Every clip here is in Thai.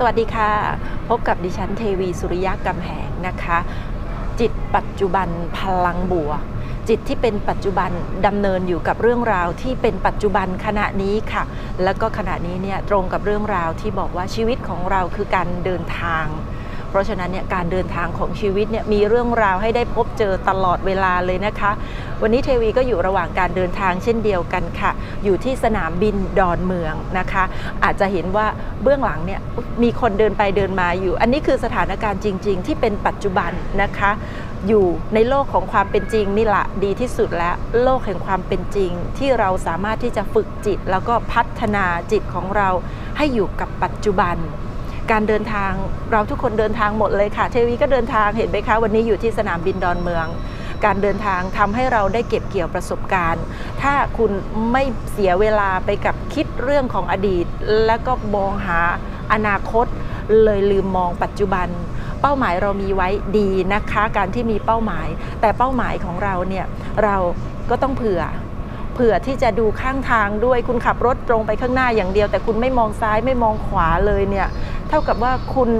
สวัสดีค่ะ พบกับดิฉันเทวีสุริยะกำแหงนะคะ จิตปัจจุบันพลังบวก จิตที่เป็นปัจจุบันดำเนินอยู่กับเรื่องราวที่เป็นปัจจุบันขณะนี้ค่ะ แล้วก็ขณะนี้เนี่ยตรงกับเรื่องราวที่บอกว่าชีวิตของเราคือการเดินทาง เพราะฉะนั้นเนี่ยการเดินทางของชีวิตเนี่ยมีเรื่องราวให้ได้พบเจอตลอดเวลาเลยนะคะ วันนี้เทวีก็อยู่ระหว่างการเดินทางเช่นเดียวกันค่ะ อยู่ที่สนามบินดอนเมืองนะคะ อาจจะเห็นว่าเบื้องหลังเนี่ยมีคนเดินไปเดินมาอยู่ อันนี้คือสถานการณ์จริง ๆ ที่เป็นปัจจุบันนะคะ อยู่ในโลกของความเป็นจริงนี่แหละดีที่สุดแล้วโลกแห่งความเป็นจริง ที่เราสามารถที่จะฝึกจิต แล้วก็พัฒนาจิตของเราให้อยู่กับปัจจุบัน การเดินทางเราทุกคนเดินทางหมดเลยค่ะ เทวีก็เดินทางเห็นไหมคะ วันนี้อยู่ที่สนามบินดอนเมือง การเดินทางทำให้เราได้เก็บเกี่ยวประสบการณ์ ถ้าคุณไม่เสียเวลาไปกับคิดเรื่องของอดีต แล้วก็มองหาอนาคต เลยลืมมองปัจจุบัน เป้าหมายเรามีไว้ดีนะคะ การที่มีเป้าหมาย แต่เป้าหมายของเราเนี่ยเราก็ต้องเผื่อเผื่อที่จะดูข้างทางด้วยคุณขับรถตรงไปข้างหน้าอย่างเดียว แต่คุณไม่มองซ้ายไม่มองขวาเลยเนี่ย เท่ากับว่าคุณ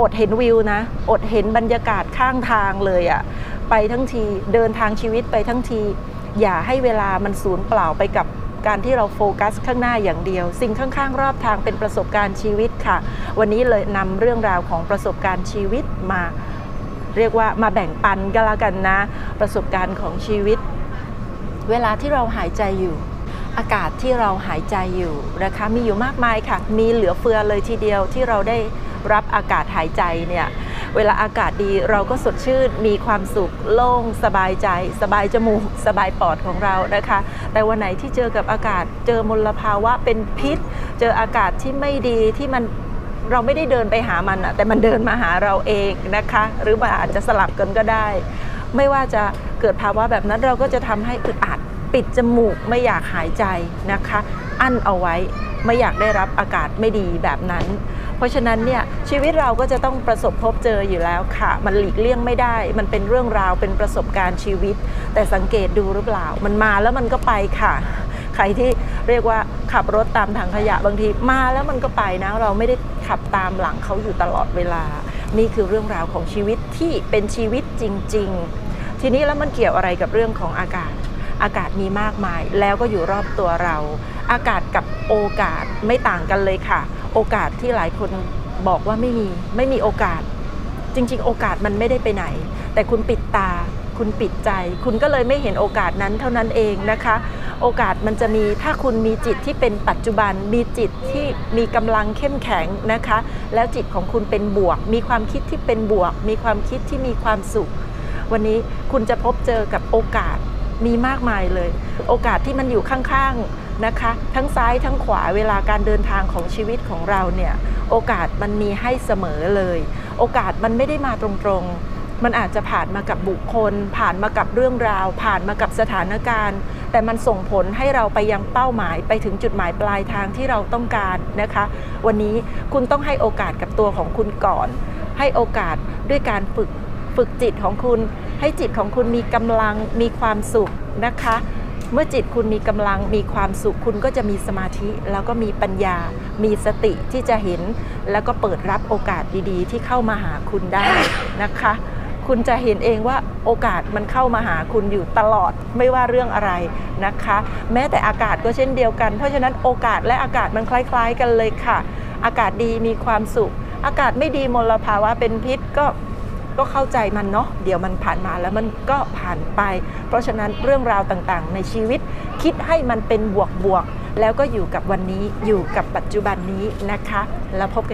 อดเห็นวิวนะ อดเห็นบรรยากาศข้างทางเลยอะไปทั้งทีเดินทางชีวิตไปทั้งที อย่าให้เวลามันสูญเปล่าไปกับการที่เราโฟกัสข้างหน้าอย่างเดียว สิ่งข้างๆ รอบทางเป็นประสบการณ์ชีวิตค่ะ วันนี้เลยนำเรื่องราวของประสบการณ์ชีวิตมา เรียกว่ามาแบ่งปันก็แล้วกันนะ ประสบการณ์ของชีวิต เวลาที่เราหายใจอยู่ อากาศที่เราหายใจอยู่นะคะมีอยู่มากมายค่ะ มีเหลือเฟือเลยทีเดียวที่เราได้รับอากาศหายใจเนี่ยเวลาอากาศดีเราก็สดชื่นมีความสุขโล่งสบายใจ สบายจมูก สบายปอดของเรานะคะ แต่วันไหนที่เจอกับอากาศเจอมลภาวะเป็นพิษ เจออากาศที่ไม่ดีที่มันเราไม่ได้เดินไปหามันอะแต่มันเดินมาหาเราเองนะคะ หรือมันอาจจะสลับกันก็ได้ ไม่ว่าจะเกิดภาวะแบบนั้นเราก็จะทำให้อึดอัด ปิดจมูกไม่อยากหายใจนะคะ อั้นเอาไว้ไม่อยากได้รับอากาศไม่ดีแบบนั้น เพราะฉะนั้นเนี่ยชีวิตเราก็จะต้องประสบพบเจออยู่แล้วค่ะ มันหลีกเลี่ยงไม่ได้ มันเป็นเรื่องราวเป็นประสบการณ์ชีวิต แต่สังเกตดูหรือเปล่า มันมาแล้วมันก็ไปค่ะ ใครที่เรียกว่าขับรถตามถังขยะบางทีมาแล้วมันก็ไปนะ เราไม่ได้ขับตามหลังเขาอยู่ตลอดเวลา นี่คือเรื่องราวของชีวิตที่เป็นชีวิตจริง ๆ ทีนี้แล้วมันเกี่ยวอะไรกับเรื่องของอากาศ อากาศมีมากมาย แล้วก็อยู่รอบตัวเรา อากาศกับโอกาสไม่ต่างกันเลยค่ะ โอกาสที่หลายคนบอกว่าไม่มีไม่มีโอกาส จริง ๆ โอกาสมันไม่ได้ไปไหน แต่คุณปิดตา คุณปิดใจ คุณก็เลยไม่เห็นโอกาสนั้นเท่านั้นเองนะคะ โอกาสมันจะมีถ้าคุณมีจิตที่เป็นปัจจุบัน มีจิตที่มีกำลังเข้มแข็งนะคะ แล้วจิตของคุณเป็นบวก มีความคิดที่เป็นบวก มีความคิดที่มีความสุข วันนี้คุณจะพบเจอกับโอกาส มีมากมายเลย โอกาสที่มันอยู่ข้างๆนะคะ ทั้งซ้ายทั้งขวาเวลาการเดินทางของชีวิตของเราเนี่ยโอกาสมันมีให้เสมอเลย โอกาสมันไม่ได้มาตรงๆ มันอาจจะผ่านมากับบุคคล ผ่านมากับเรื่องราว ผ่านมากับสถานการณ์ แต่มันส่งผลให้เราไปยังเป้าหมายไปถึงจุดหมายปลายทางที่เราต้องการนะคะ วันนี้คุณต้องให้โอกาสกับตัวของคุณก่อน ให้โอกาสด้วยการฝึก ฝึกจิตของคุณ ให้จิตของคุณมีกำลังมีความสุขนะคะ เมื่อจิตคุณมีกำลังมีความสุขคุณก็จะมีสมาธิ แล้วก็มีปัญญา มีสติที่จะเห็น แล้วก็เปิดรับโอกาสดีๆ ที่เข้ามาหาคุณได้นะคะ คุณจะเห็นเองว่าโอกาสมันเข้ามาหาคุณอยู่ตลอดไม่ว่าเรื่องอะไรนะคะ แม้แต่อากาศก็เช่นเดียวกัน เพราะฉะนั้นโอกาสและอากาศมันคล้าย ๆ กันเลยค่ะ อากาศดีมีความสุขอากาศไม่ดีมลภาวะเป็นพิษก็ ก็เข้าใจมันเนาะเดี๋ยวมันผ่านมาแล้วมันก็ผ่านไป เพราะฉะนั้นเรื่องราวต่างๆ ในชีวิต คิดให้มันเป็นบวกๆแล้วก็อยู่กับวันนี้อยู่กับปัจจุบันนี้นะคะ แล้วพบกัน